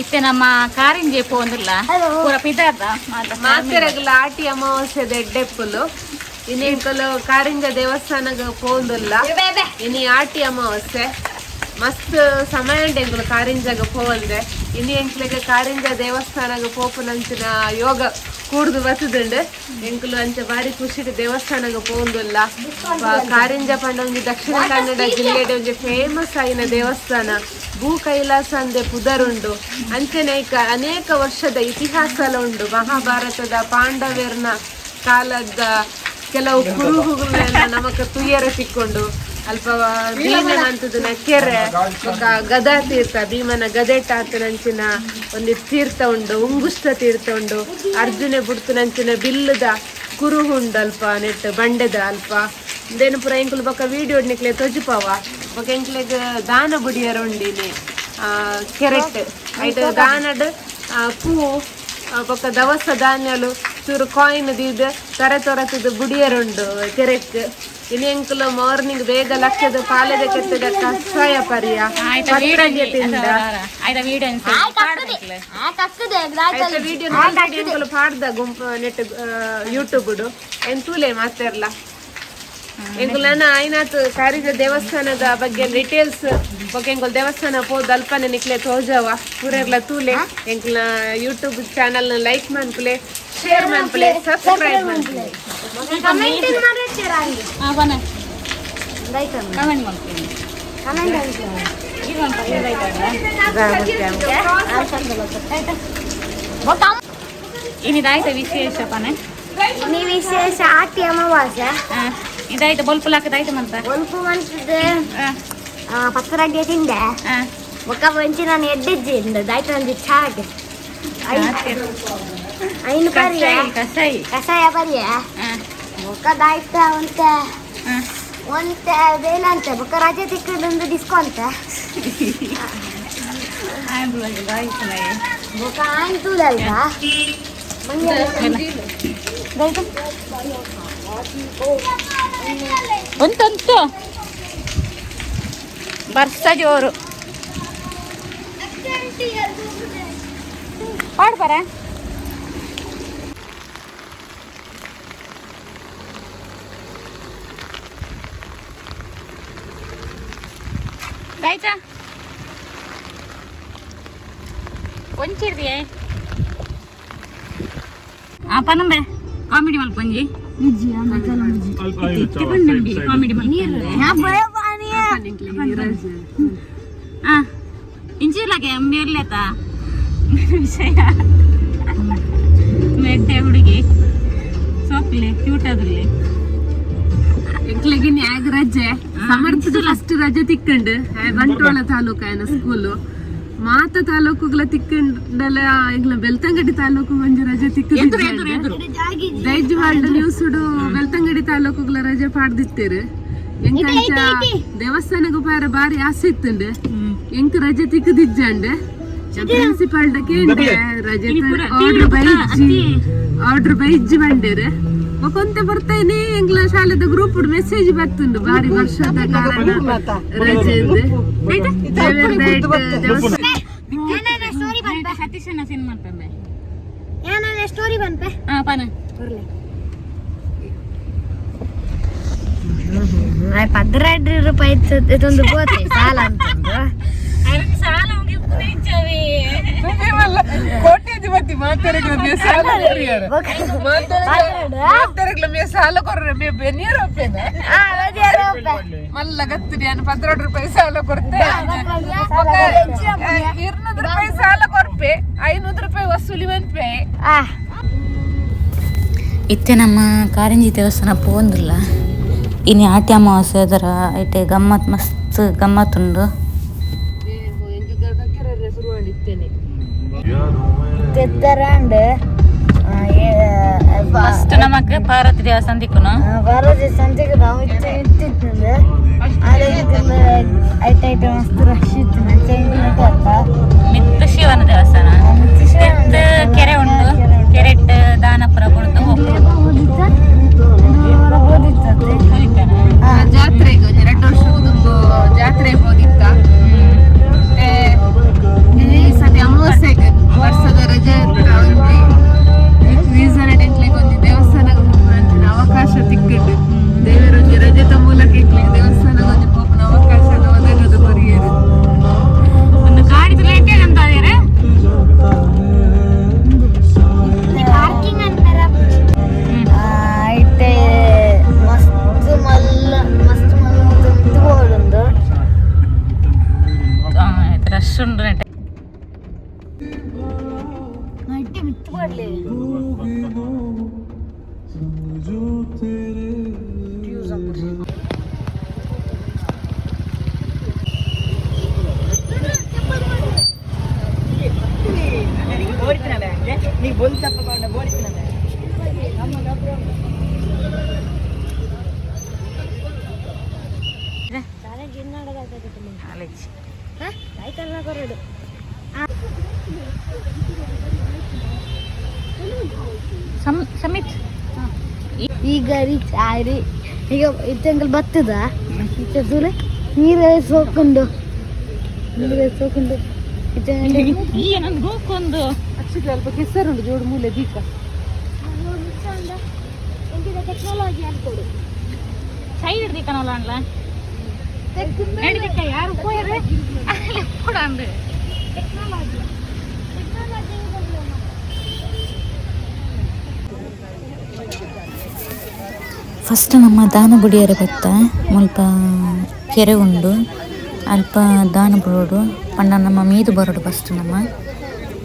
ಇತ್ತೆ ನಮ್ಮ ಕಾರಿಂಜೆ ಪೋಂದಿಲ್ಲ ಪೂರ ಪಿದಾರ್ದ ಮಾತೆರಗಲ ಆಟಿ ಅಮಾವಾಸ್ಯದ ಎಡ್ಡೆಪ್ಪುಲು ಇನ್ನೇಕಲು ಕಾರಿಂಜ ದೇವಸ್ಥಾನಗ ಪೋಂದಿಲ್ಲ ಇನಿ ಆಟಿ ಅಮಾವಾಸ್ಯೆ. ಮಸ್ತ್ ಸಮಯ ಎಂಕುಲು ಕಾರಿಂಜಗ ಪೋವಂದೆ ಇನಿ ಎಂಕ್ಲೆಗ್ ಕಾರಿಂಜ ದೇವಸ್ಥಾನಗ ಪೋಪುನಂಚಿನ ಯೋಗ ಕೂಡ್ದು ಬತ್ತದುಂಡು ಎಂಕುಲು ಅಂಚ ಬಾರಿ ಖುಷಿಡ್ ದೇವಸ್ಥಾನಗ ಪೋವೊಂದುಲ್ಲ. ಕಾರಿಂಜ ಪಂಡ ಒಂಜಿ ದಕ್ಷಿಣ ಕನ್ನಡ ಜಿಲ್ಲೆಡೆ ಒಂಜಿ ಫೇಮಸ್ ಆಯಿನ ದೇವಸ್ಥಾನ. ಭೂ ಕೈಲಾಸ ಅಂದೆ ಪುದರುಂಡು ಅಂಚನೆ ಅನೇಕ ವರ್ಷದ ಇತಿಹಾಸ ಉಂಡು ಮಹಾಭಾರತದ ಪಾಂಡವರ್ನ ಕಾಲದ ಕೆಲವು ಕುರುಹುಗಳನ್ನ ನಮಕ ತುಯ್ಯರ ಸಿಕ್ಕೊಂಡು. ಅಲ್ಪ ಭೀಮನ ಅಂತದನ ಕೆರೆ ಬೊಕ ಗದಾ ತೀರ್ಥ ಭೀಮನ ಗದೆಟ್ಟ ಆತನಂಚಿನ ಒಂದು ತೀರ್ಥ ಉಂಡು ಉಂಗುಷ್ಟ ತೀರ್ಥ ಉಂಡು. ಅರ್ಜುನೆ ಬುಡ್ತು ನಂಚಿನ ಬಿಲ್ಲದ ಕುರು ಉಂಡು ಅಲ್ಪ ನೆಟ್ ಬಂಡೆದ ಅಲ್ಪ. ದೇನು ಪುರ ಎಂಕುಲು ಬೊಕ ವಿಡಿಯೋ ನಿಕ್ಲೆ ತೊಜುಪವ. ಬೊಕ ಎಂಕ್ಲೆಗ್ ದಾನ ಬುಡಿಯರ ಉಂಡಿನಿ. ಆ, ಕೆರೆಟ್ ಐಟ್ ದಾನಡ್ ಆ, ಪೂ ಆ, ಬೊಕ ದವಸ ಧಾನ್ಯಲು ಚೂರು ಕಾಯಿನ್ ದೀದ್ ತರ ತೊರತದ ಬುಡಿಯರುಂಡು ಕೆರೆಕ್ ಎಂಕುಲು ಮಾರ್ನಿಂಗ್ ಬೇಗ ಲಕ್ಷದ ಪಾಲದ ಕೆತ್ತದ ಕಷಾಯ ಪರ್ಯ. ಪತ್ರಗೆ ತಿಂದ. ಆಯ್ತಾ ವಿಡಿಯೋ ಪಾಡ್ದ ಗುಂಪು ನೆಟ್ ಯೂಟ್ಯೂಬ್ ಏನ್ ತೂಲೆ ಮಾತಾಡ್ಲ ಎಂಕುಲು ನನ್ನ ಆಯ್ನಾತ್ ಕಾರಿದ ದೇವಸ್ಥಾನದ ಬಗ್ಗೆ ಡಿಟೇಲ್ಸ್ ಬಗ್ಗೆ ಎಂಕುಲು ದೇವಸ್ಥಾನ ಪೋದ್ ಅಲ್ಪನೆ ನಿಕ್ಲೆ ತೋಜವ. ಪೂರೆರ್ಲ ತೂಲೆ. ಎಂಕುಲ YouTube channel like ಮನ್ಪುಲೆ share ಮನ್ಪುಲೆ subscribe ಮನ್ಪುಲೆ comment ಮಾಡ್ತೀನಿ ಇದು ಒಂದು ಪಲ್ಯ ಇನ್ನಿದಾಯ್ತ ವಿಶೇಷ ಪನೆ ನೀ ವಿಶೇಷ ಆಟಿ ಅಮಾವಾಸ್ಯೆ ಇದಾಯ್ತು ಬಲ್ಪುಲಾಕದಾಯ್ತು ಮಂತ ಒಲ್ಪು ಮಂತದ ಪತ್ರಡ್ಡೆ ತಿಂದೆ ಒಕ್ಕ ಬಂಚಿ ನಾನು ಎಡ್ಡೆಜ್ಜಿ ದಾಯ್ತು ಒಂದು ಚಾಗೆ ಐನು ಪರಿಯ ಕಸಾಯಿ ಕಷಾಯ ಪರಿಯ ಒಕ್ಕ ದಾಯ್ತ ಒಂತ ಒಂತ ಬೇಲಂತೆ ಬೊಕ್ಕ ರಜೆ ತಿಕ್ಕದೊಂದು ಡಿಸ್ಕೌಂಟ್ ಬೊಕ್ಕ ಆಯ್ತು ತೂದಲ್ಗ ಉಂಟುಂಟು ಬರ್ಸ ಜೋರು ಪಾಡ್ಬಾರ ಆಯ್ತಾ ಕೊಂಚಿರ್ದಿಯೇ ಆ ಪನಂಬೆ ಕಾಮಿಡಿ ಮಲ್ಪಂಜಿ ಕಾಮಿಡಿ ಮಲ್ಪಂಜಿ ಆ ಇಂಚಿರ್ಲಕ್ಕೆ ಮೇರ್ಲೇತ ವಿಷಯ ಮೆಡ್ಡೆ ಹುಡುಗಿ. ಸೋಪ್ಲೆ ಕ್ಯೂಟ್ ಅದ್ರಲ್ಲಿ. ಎಂಕ್ಲೆಗೆ ಯಾಗ ರಜೆ? ಸಮರ್ಥದ ಅಷ್ಟು ರಜೆ ತಿಕ್ಕಂಡು ಬಂಟ್ವಾಳ ತಾಲೂಕ ಏನ ಸ್ಕೂಲು ಮಾತ ತಾಲೂಕುಗಳ ತಿಕ್ಕಂಡಲ ಎಂಕ್ಲ ಬೆಳ್ತಂಗಡಿ ತಾಲೂಕು ಮಂಜು ರಜೆ ತಿಕ್ಕದು ದೈಜ್ವಾಲ್ಡ್ ನ್ಯೂಸುಡು ಬೆಳ್ತಂಗಡಿ ತಾಲೂಕುಗಳ ರಜೆ ಪಾಡ್ದಿತ್ತೇರು. ಎಂಕಂಚ ದೇವಸ್ಥಾನಕ್ಕೆ ಬಾರಿ ಆಸೆ ಇತ್ತಂಡು. ಎಂಕ್ ರಜೆ ತಿಕ್ಕದಿಜ್ಜಂಡ್. ಪ್ರಿನ್ಸಿಪಾಲ್ ಕೇಂಡೆ ರಜೆ ಆರ್ಡರ್ ಬೈಜ್ಜಿ ಆರ್ಡರ್ ಬೈಜ್ಜಿ ಬಂಡೇರು ಕೊಂತೆ ಬರ್ತೇನೆ ಎಂಗ್ಲ ಶಾಲೆದ ಗ್ರೂಪ್ ಮೆಸೇಜ್ ಬರ್ತುಂಡು ಬಾರಿ ವರ್ಷದ ಕಾರಣ ರಜೆ ಸ್ಟೋರಿ ಬಂದ್ಪೆ ಸತೀಶನ ಸಿನಿಮಾ ಮಾಡ್ತಾರೆ ಏನಾದ್ರೆ ಸ್ಟೋರಿ ಬಂದ್ಪೆ ಆ ಪನ. ಪದ್ರಾಡ್ರಿ ರೂಪಾಯಿ ಇದೊಂದು ಸಾಲ ಅಂತಂದು ಸಾಲ ಮುಗಿಸ್ಕೊಂಡಿ ಕೋಟ್ಯಾಧಿಪತಿ ಮಾತಾಡಗಳ ಮೇ ಸಾಲ ಕೊರಿಯರು ಮಾತಾಡಗಳ ಮೇ ಸಾಲ ಕೊರ್ರೆ ಮೇ ಬೆನಿಯರ್ ಒಪ್ಪೇನ ಮಲ್ಲ ಅನ್ನ ಪದ್ರಾಡು ರೂಪಾಯಿ ಸಾಲ ಕೊರ್ತೆ ಇರ್ನೂರು ರೂಪಾಯಿ ಸಾಲ ಕೊರ್ಪೆ ಐನೂರು ರೂಪಾಯಿ ವಸೂಲಿ ಬಂದ್ಪೆ. ಇತ್ತೆ ನಮ್ಮ ಕಾರಂಜಿ ದೇವಸ್ಥಾನ ಪೋಂದಿಲ್ಲ ಇನ್ನು ಆಟಿ ಅಮಾವಾಸ್ಯೆ ಅದರ ಐಟೆ ಗಮ್ಮತ್ ಮಸ್ತ್ ಗಮ್ಮತ್ತುಂಡು ತೆತ್ತರಂಡ್ ಫಸ್ಟ್ ನಮಕ್ ಪಾರ್ವತಿ ದೇವಸ್ಥಾನ ದಿಕ್ಕುನು ಬರೋದು ಸಂಜೆಗೆ ನಾವು ಇತ್ತು ಇತ್ತಿತ್ತಂದು ಅದೇ ಐಟ ಐಟ ಮಸ್ತ್ ರಶ್ ಇತ್ತು ನಂಚೆ ಅಂತ ಮಿತ್ತ ಶಿವನ ದೇವಸ್ಥಾನ. ಇತ್ತ ಕೆರೆ ಉಂಟು. ಕೆರೆಟ್ ಇಟ್ಟು ದಾನಪುರ ಕೊಡ್ತು ಜಾತ್ರೆಗೆ ಸಮಿತ್ ಈಗ ರೀಚ್ ಆಯ್ರಿ ಈಗ ಇತ್ತಂಗಲ್ ಬತ್ತದ? ಇತ್ತದೂಲೆ ನೀರೇ ಸೋಕೊಂಡು ನೀರೇ ಸೋಕೊಂಡು ಈಗ ಗೋಕೊಂದು ಅಕ್ಷಿಗೆ ಅಲ್ಪ ಕೆಸರುಂಡು ಜೋಡು ಮೂಲೆ ದೀಪ. ಟೆಕ್ನಾಲಜಿ ಅನ್ಕೊಡು ಸೈಡ್ ಹಿಡ್ದಿಕ್ಕನಲ್ಲ ಅಣ್ಣ ನಡಿದಕ್ಕ ಯಾರು ಹೋಯ್ರೆ ಕೂಡ ಅಂದ್ರೆ ಟೆಕ್ನಾಲಜಿ ಟೆಕ್ನಾಲಜಿ ಫಸ್ಟ್ ನಮ್ಮ ದಾನ ಬುಡಿಯರೆ ಬತ್ತ ಮುಲ್ಪ ಕೆರೆ ಉಂಡು ಅಲ್ಪ ದಾನ ಬುಡೋಡು ಪಂಡ ನಮ್ಮ ಮೀದು ಬರೋಡು ಫಸ್ಟ್ ನಮ್ಮ.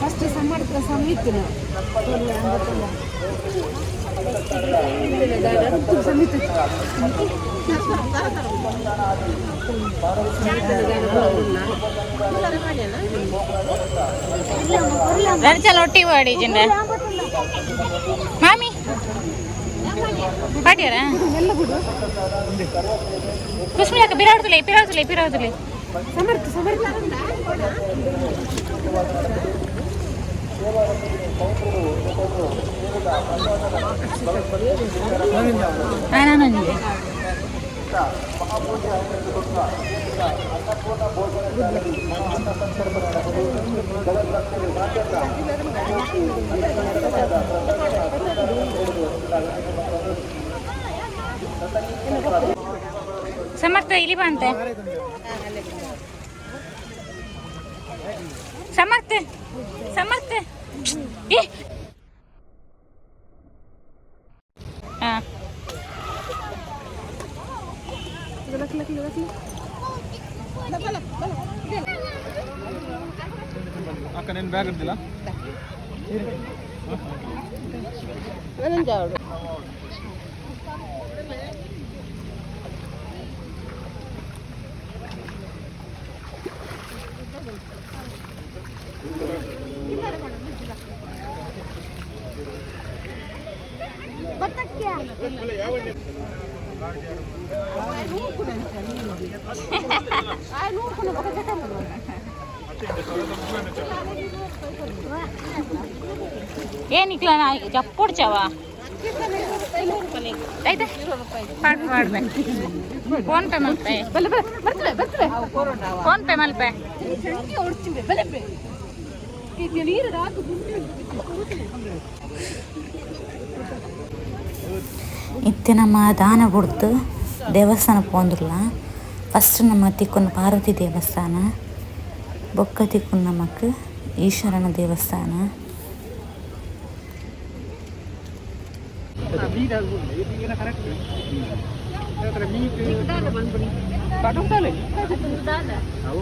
ஃபஸ்ட்டு சம்மாடத்தில் சமைக்கணும். ஒட்டி பாடிச்சுண்ட மாமி. பாட்டியாரா குஸ்மிலாக்கு பிராவதுலே பிராவதுலே பிராவதுலே. ಕುಸ್ಮಿಲಕ್ಕ ಬಿರಾಡ್ತಲೆ ಪಿರಾಡ್ತಲೆ ಪಿರಾಡ್ತಲೆ ಸಮರ್ಥ ಸಮರ್ಥ ನಾನು ಸಮರ್ಥ ಇಲ್ಲಿ ಬಾ சமர்த்து சமர்த்து అక్క నేను బ్యాగ్ ఇద్దిలా ಏನಿಕ್ಲ ನಾ ಜಪ್ಪೊಡ್ಚವ ಆಯ್ತಾ ಪಾಡ್ ಮಾಡ್ಬೆ phone pay Malpe phone pay Malpe ಇತ್ತೆ ನಮ್ಮ ದಾನ ಬುಡ್ದು ದೇವಸ್ಥಾನ ಪೋಂದಿಲ್ಲ ಫಸ್ಟ್ ನಮ್ಮ ತಿಕ್ಕೊಂದು ಪಾರ್ವತಿ ದೇವಸ್ಥಾನ ಬೊಕ್ಕ ತಿಕ್ಕೊಂಡು ನಮಕ್ ಈಶ್ವರನ ದೇವಸ್ಥಾನ ಅವು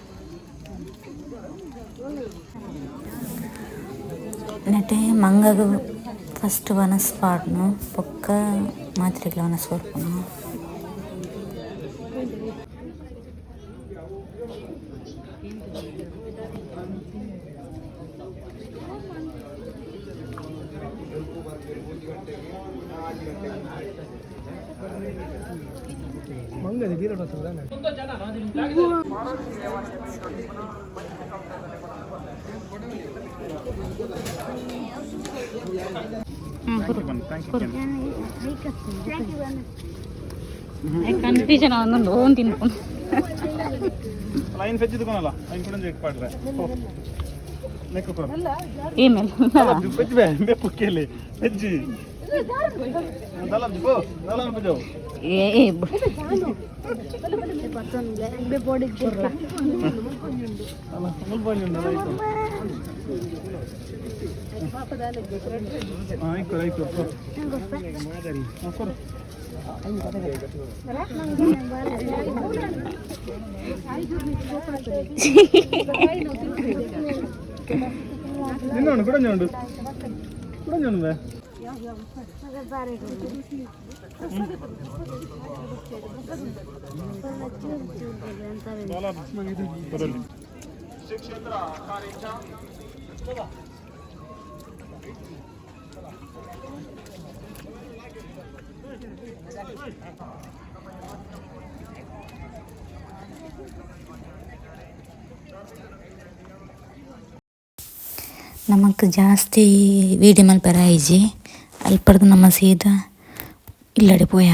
ಬಿಚ್ಚೋದು ಟ್ಯಾಂಕ್ ಇದಕ್ಕೆ ಗೊತ್ತಿಲ್ಲ ನೆಟೆ ಮಂಗಗ ಫಸ್ಟ್ ವನಸ್ ಪಾಡ್ನು ಪೊಕ್ಕ ಮಾತ್ರೆಗ್ಲ ವನಸ್ ಕೊರ್ಪುನು ಕನ್ಫ್ಯೂಷನ್ ಅವನೊಂದು ಓನ್ ತಿನ್ಕೊಂಡು ಲೈನ್ ಫೆಜ್ ತಗೊಳಲ್ಲ ಲೈನ್ ಕೂಡ ಚೆಕ್ ಮಾಡ್ರೆ ನೆಕ್ಕು ಕೊಡು ಏಮೇಲೆ ಫೆಜ್ ಬೇ ಬೆಪ್ಪು ಕೇಳಿ ಫೆಜ್ಜಿ ದಲ ದಿಪೋ ದಲ ಅನ್ಪಜೋ ಏ ಏ ಬಿಡು. ಅಲ್ಲ ಮುಲ್ ಬಾಲಿ ಉಂಟಲ್ಲ നിന്നാണ് കുടഞ്ഞോണ്ട് കുടഞ്ഞോണ്ടേ ശിക്ഷേന്ദ്ര കാണിച്ച ನಮಕ್ ಜಾಸ್ತಿ ವೀಡಿಯೋ ಮಲ್ಪರ ಐಜಿ ಅಲ್ಪಡ್ದು ನಮ್ಮ ಸೀದಾ ಇಲ್ಲಡೆ ಪೋಯ